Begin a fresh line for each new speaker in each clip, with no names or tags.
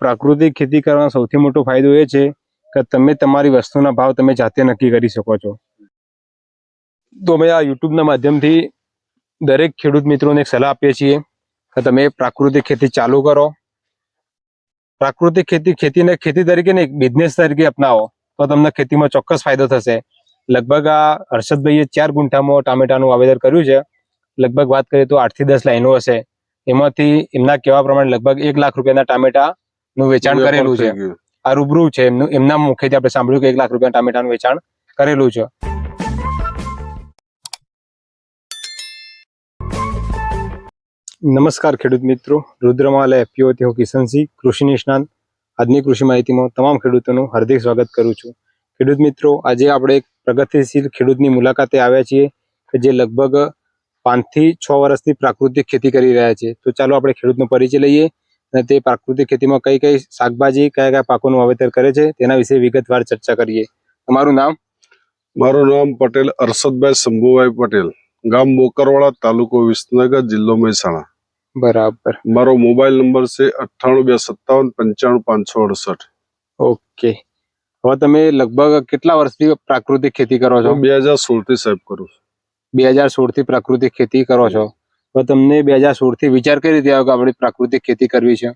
પ્રાકૃતિક ખેતી કરવાનો સૌથી મોટો ફાયદો એ છે કે તમે તમારી વસ્તુના ભાવ તમે જાતે નક્કી કરી શકો છો. તો અમે આ યુટ્યુબના માધ્યમથી દરેક ખેડૂત મિત્રોને એક સલાહ આપીએ છીએ કે તમે પ્રાકૃતિક ખેતી ચાલુ કરો. પ્રાકૃતિક ખેતી ખેતીને ખેતી તરીકે ને બિઝનેસ તરીકે અપનાવો તો તમને ખેતીમાં ચોક્કસ ફાયદો થશે. લગભગ આ હર્ષદભાઈએ ચાર ગુંઠામાં ટામેટાનું વાવેતર કર્યું છે. લગભગ વાત કરીએ તો આઠથી દસ લાઈનો હશે. એમાંથી એમના કહેવા પ્રમાણે લગભગ એક લાખ રૂપિયાના ટામેટા નું વેચાણ કરેલું છે. આ રૂબરૂ છે. એમનું એમના મુખેથી આપણે સાંભળ્યું કે એક લાખ રૂપિયા ટામેટાનું વેચાણ કરેલું છે. નમસ્કાર ખેડૂત મિત્રો. રુદ્રમાલ એફપીઓ તેઓ કિશનસિંહ કૃષિ નિષ્ણાંત. આજની કૃષિ માહિતીમાં તમામ ખેડૂતોનું હાર્દિક સ્વાગત કરું છું. ખેડૂત મિત્રો આજે આપણે એક પ્રગતિશીલ ખેડૂતની મુલાકાતે આવ્યા છીએ કે જે લગભગ પાંચથી છ વર્ષથી પ્રાકૃતિક ખેતી કરી રહ્યા છે. તો ચાલો આપણે ખેડૂતનો પરિચય લઈએ. અને તે પ્રાકૃતિક ખેતીમાં કઈ કઈ શાકભાજી કયા કયા પાકોનું વાવેતર કરે છે તેના વિશે વિગતવાર ચર્ચા કરીએ. તમારું નામ?
મારું નામ પટેલ અરશદભાઈ શંભુભાઈ પટેલ ગામ મોકરવાડા તાલુકો વિસનગર જિલ્લો મહેસાણા.
બરાબર.
મારો મોબાઈલ નંબર છે અઠ્ઠાણું બે સત્તાવન પંચાણું પાંચસો અડસઠ.
ઓકે. હવે તમે લગભગ કેટલા વર્ષથી પ્રાકૃતિક ખેતી કરો છો?
બે હજાર સોળથી સાહેબ કરું છું.
બે હજાર સોળથી પ્રાકૃતિક ખેતી કરો છો. હવે તમને બે હજાર સોળથી વિચાર કઈ રીતે આવ્યો કે આપણે પ્રાકૃતિક ખેતી કરવી છે?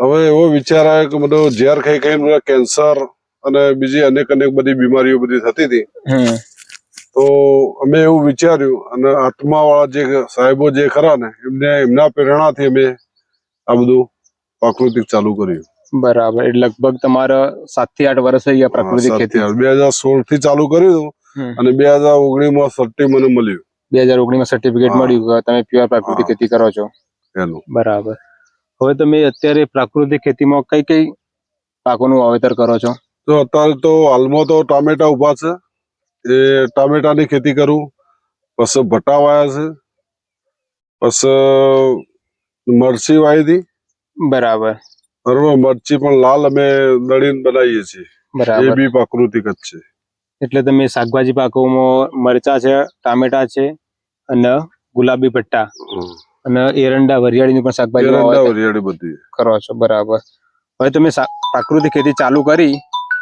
હવે એવો વિચાર આવ્યો કે બધો ઝેર ખાઈ ખાઈને કેન્સર અને બીજી અનેક અનેક બધી બીમારીઓ બધી થતી હતી. તો અમે એવું વિચાર્યું અને આત્મા વાળા જે સાહેબો જે ખરા ને એમને એમના પ્રેરણાથી અમે આ બધું પ્રાકૃતિક ચાલુ કર્યું.
બરાબર. એટલે લગભગ તમારા સાતથી આઠ વર્ષ થઈ ગયા પ્રાકૃતિક ખેતી.
બે હજાર સોળથી ચાલુ કર્યું હતું અને બે હજાર ઓગણીસમાં સટ્ટી મને મળ્યું.
બે હજાર ઓગણીસમાં સર્ટિફિકેટ મળ્યું કે તમે પ્યોર પ્રાકૃતિક ખેતી કરો છો.
એનું.
બરાબર. હવે તમે અત્યારે પ્રાકૃતિક ખેતીમાં કઈ કઈ પાકોનું વાવેતર કરો છો?
તો અત્યારે તો હાલમાં તો ટામેટા ઊભા છે. એ ટામેટાની ખેતી કરું. પછી ભટ્ટા વાયા છે. પછી મરચી વાવી હતી.
બરાબર.
બરોબર મરચી પણ લાલ અમે દળીને બનાવીએ છીએ. એ બી પ્રાકૃતિક જ છે.
એટલે તમે શાકભાજી પાકોમાં મરચા છે ટામેટા છે અને ગુલાબી પટ્ટા અને એરંડા વરિયાળીની પણ શાકભાજી
વરિયાળી બધી.
કરો છો બરાબર. હવે તમે પ્રાકૃતિક ખેતી ચાલુ કરી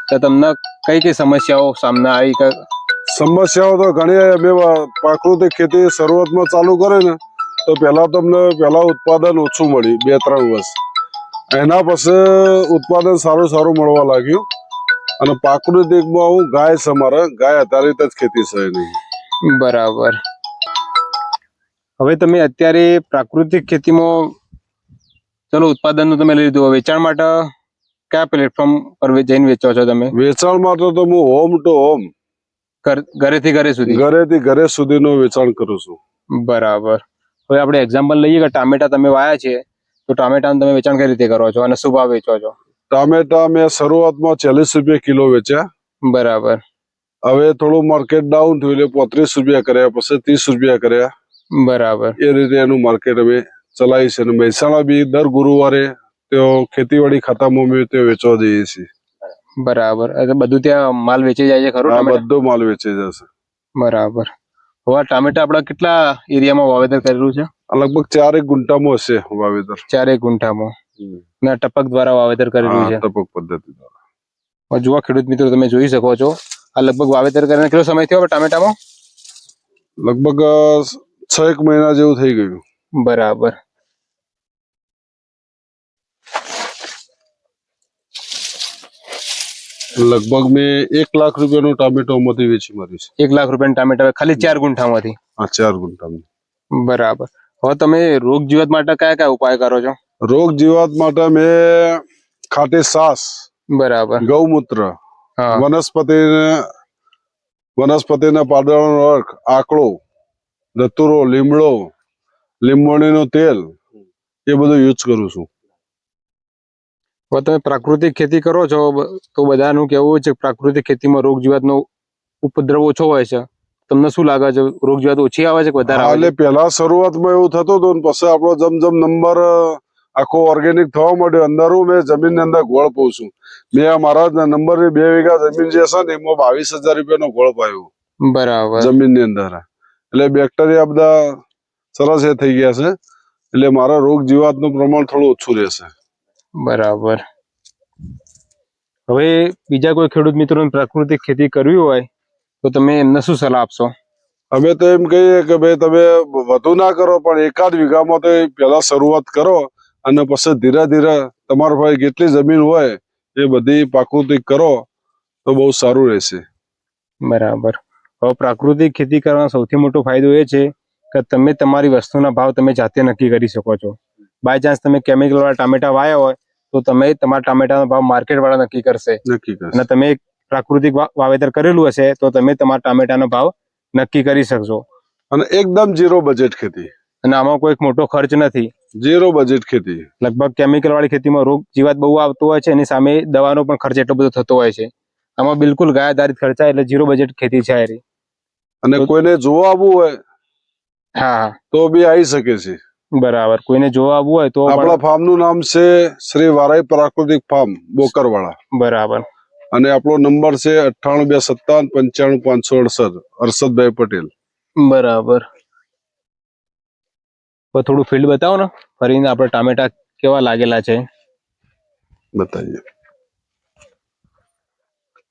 તો તમને કઈ કઈ સમસ્યાઓ સામના આવી
સમસ્યાઓ તો ઘણી અમે પ્રાકૃતિક ખેતી શરૂઆતમાં ચાલુ કરે ને તો પહેલા તમને પહેલા ઉત્પાદન ઓછું મળ્યું બે ત્રણ વર્ષ. એના પછી ઉત્પાદન સારું સારું મળવા લાગ્યું. અને પ્રાકૃતિકમાં હું ગાય છે ગાય આધારિત જ ખેતી છે એની.
બરાબર. હવે તમે અત્યારે પ્રાકૃતિક ખેતીમાં ચલો ઉત્પાદનનું તમે લીધું વેચાણ માટે કયા પ્લેટફોર્મ પર જઈને વેચો છો તમે?
વેચાણ માટે તો હું હોમ ટુ હોમ
ઘર- ઘરેથી ઘરે સુધી?
ઘરેથી ઘરે સુધીનું વેચાણ કરું છું.
બરાબર. હવે આપણે એક્ઝામ્પલ લઈએ કે ટામેટા તમે વાયા છે તો ટામેટાનું તમે વેચાણ કઈ રીતે કરો છો અને શું ભાવ વેચો છો?
ટામેટા મેં શરૂઆતમાં ચાલીસ રૂપિયા કિલો વેચ્યા.
બરાબર.
હવે થોડું માર્કેટ ડાઉન થયું એટલે પોત્રીસ રૂપિયા કર્યા પછી ત્રીસ રૂપિયા કર્યા.
બરાબર.
એ રીતે એનું માર્કેટ અમે ચલાવી છે અને મહેસાણા બી દર ગુરુવારે તેઓ ખેતીવાડી ખાતામાં અમે તે વેચવા જઈએ છીએ.
બરાબર. એટલે બધું ત્યાં માલ વેચી જાય છે ખરું
બધો માલ વેચી જશે
બરાબર. હવે ટામેટા આપડા કેટલા એરિયામાં વાવેતર કરેલું છે?
લગભગ ચારેક ગુંટામાં હશે વાવેતર.
ચારેક ગુંઠામાં. ને ટપક દ્વારા વાવેતર કરેલું છે.
ટપક પદ્ધતિ દ્વારા.
જુઓ ખેડૂત મિત્રો તમે જોઈ શકો છો. આ લગભગ વાવેતર કરીને કેટલો સમય થયો ટામેટામાં?
લગભગ છ એક મહિના જેવું થઈ ગયું.
બરાબર.
લગભગ મેં એક લાખ રૂપિયાનું ટામેટો માંથી વેચી માર્યું છે.
એક લાખ રૂપિયાનું ટામેટા ખાલી ચાર ગુંઠામાંથી.
હા ચાર ગુંઠામાં
બરાબર. હવે તમે રોગ જીવાત માટે કયા કયા ઉપાય કરો છો?
રોગ જીવાત માટે મેં ખાટી સાસ
બરાબર.
ગૌમૂત્ર વનસ્પતિ વનસ્પતિના પાદળનો અર્ક આકડો ધતુરો લીમડો લીંબોળીનું તેલ એ બધું યુઝ કરું છું.
તમે પ્રાકૃતિક ખેતી કરો છો તો બધાનું કેવું છે પ્રાકૃતિક ખેતીમાં રોગ જીવાતનો ઉપદ્રવ ઓછો હોય છે. તમને શું લાગે છે? રોગ જીવાત ઓછી આવે છે વધારે
એટલે પહેલા શરૂઆતમાં એવું થતું હતું ને પછી આપણો જમ જમ નંબર આખો ઓર્ગેનિક થવા માંડ્યો. અંદર હું મેં જમીનની અંદર ગોળ પાઉં છું. મેં આ મારા નંબર બે વીઘા જમીન જે છે ને એમાં બાવીસ હજાર રૂપિયાનો ગોળ પાયો.
બરાબર.
જમીનની અંદર. એટલે બેક્ટેરિયા બધા સરસ એ થઈ ગયા છે. એટલે મારા રોગ જીવાતનું પ્રમાણ થોડું ઓછું રહેશે.
બરાબર. હવે બીજા કોઈ ખેડૂત મિત્રોને પ્રાકૃતિક ખેતી કરવી હોય તો તમે એમને શું સલાહ આપશો?
અમે તો એમ કહીએ કે ભાઈ તમે વધુ ના કરો પણ એકાદ વીઘામાં તો પહેલા શરૂઆત કરો. અને પછી ધીરે ધીરે તમારા પાસે જેટલી જમીન હોય એ બધી પ્રાકૃતિક કરો તો બહુ સારું રહેશે.
બરાબર. હવે પ્રાકૃતિક ખેતી કરવાનો સૌથી મોટો ફાયદો એ છે કે તમે તમારી વસ્તુના ભાવ તમે જાતે નક્કી કરી શકો છો. બાય ચાન્સ તમે કેમિકલ વાળા ટામેટા વાયા હોય તો તમે તમારા ટામેટાનો ભાવ માર્કેટ વાળા નક્કી કરશે. અને તમે પ્રાકૃતિક વાવેતર કરેલું હશે તો તમે તમારા ટામેટાનો ભાવ નક્કી કરી શકશો.
અને એકદમ ઝીરો બજેટ ખેતી.
અને આમાં કોઈ મોટો ખર્ચ નથી.
ઝીરો બજેટ ખેતી.
લગભગ કેમિકલ વાળી ખેતીમાં રોગ જીવાત બહુ આવતો હોય છે એની સામે દવાનો પણ ખર્ચ એટલો બધો થતો હોય છે. આમાં બિલકુલ ગાય આધારિત ખર્ચા એટલે ઝીરો બજેટ ખેતી છે
અને કોઈને જોવા આવવું હોય
હા
તો બી આવી શકે છે.
બરાબર. કોઈને જોવા આવવું હોય તો
આપણા ફાર્મનું નામ છે શ્રી વારાઈ પ્રાકૃતિક ફાર્મ બોકરવાળા
બરાબર.
અને આપણો નંબર છે અઠ્ઠાણું બે સત્તાવન પંચાણું પાંચસો અડસઠ હર્ષદભાઈ પટેલ.
બરાબર. થોડું ફિલ્ડ બતાવો ને. ફરીને આપણે ટામેટા કેવા લાગેલા છે?
બતાવીએ.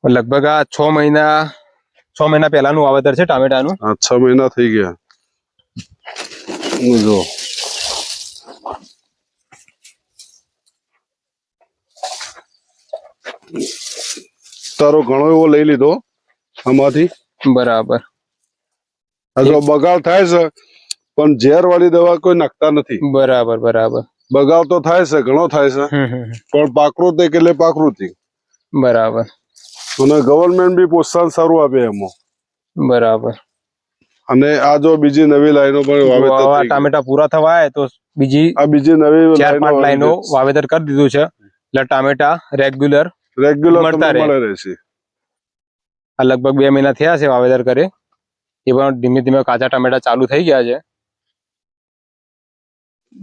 લગભગ આ છ મહિના છ મહિના પહેલાનું વાવેતર છે ટામેટાનું.
છ મહિના થઈ ગયા. જો. તારો ઘણો એવો લઈ લીધો આમાંથી.
બરાબર.
બગાડ થાય છે પણ ઝેર વાળી દવા કોઈ નાખતા નથી.
બરાબર બરાબર.
બગાવ તો થાય છે ઘણો થાય છે. પણ પ્રાકૃતિક એટલે પ્રાકૃતિક
બરાબર.
અને ગવર્મેન્ટ બી પ્રોત્સાહન સારું આપે એમાં.
બરાબર.
અને આ જો બીજી નવી લાઈનો પણ
ટામેટા પૂરા થવા તો બીજી
આ બીજી નવી
ચાર પાંચ લાઈનો વાવેતર કરી દીધું છે. એટલે ટામેટા રેગ્યુલર
રેગ્યુલર
મળતા રહે. આ લગભગ બે મહિના થયા છે વાવેતર કરે. એ પણ ધીમે ધીમે કાચા ટામેટા ચાલુ થઈ ગયા છે.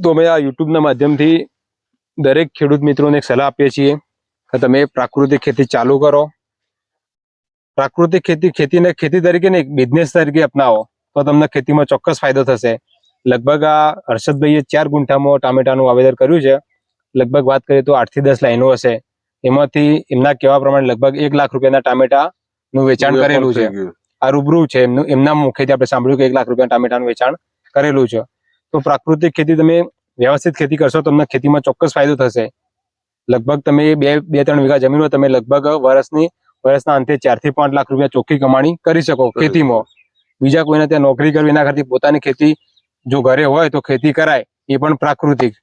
તો અમે આ યુટ્યુબના માધ્યમથી દરેક ખેડૂત મિત્રોને એક સલાહ આપીએ છીએ કે તમે પ્રાકૃતિક ખેતી ચાલુ કરો. પ્રાકૃતિક ખેતી ખેતીને ખેતી તરીકે નહીં બિઝનેસ તરીકે અપનાવો તો તમને ખેતીમાં ચોક્કસ ફાયદો થશે. લગભગ આ હર્ષદભાઈએ ચાર ગુંઠામાં ટામેટાનું વાવેતર કર્યું છે. લગભગ વાત કરીએ તો આઠથી દસ લાઈનો હશે. એમાંથી એમના કહેવા પ્રમાણે લગભગ એક લાખ રૂપિયાના ટામેટાનું વેચાણ કરેલું છે. આ રૂબરૂ છે. એમનું એમના મુખેથી આપણે સાંભળ્યું કે એક લાખ રૂપિયા ટામેટાનું વેચાણ કરેલું છે. તો પ્રાકૃતિક ખેતી તમે વ્યવસ્થિત ખેતી કરશો તમને ખેતીમાં ચોક્કસ ફાયદો થશે. લગભગ તમે બે બે ત્રણ વીઘા જમીનમાં તમે લગભગ વર્ષની વર્ષના અંતે ચારથી પાંચ લાખ રૂપિયા ચોખ્ખી કમાણી કરી શકો ખેતીમાં. બીજા કોઈને ત્યાં નોકરી કરવી એના કરતી પોતાની ખેતી જો ઘરે હોય તો ખેતી કરાય એ પણ પ્રાકૃતિક.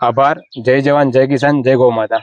આભાર. જય જવાન જય કિસાન જય ગૌ માતા.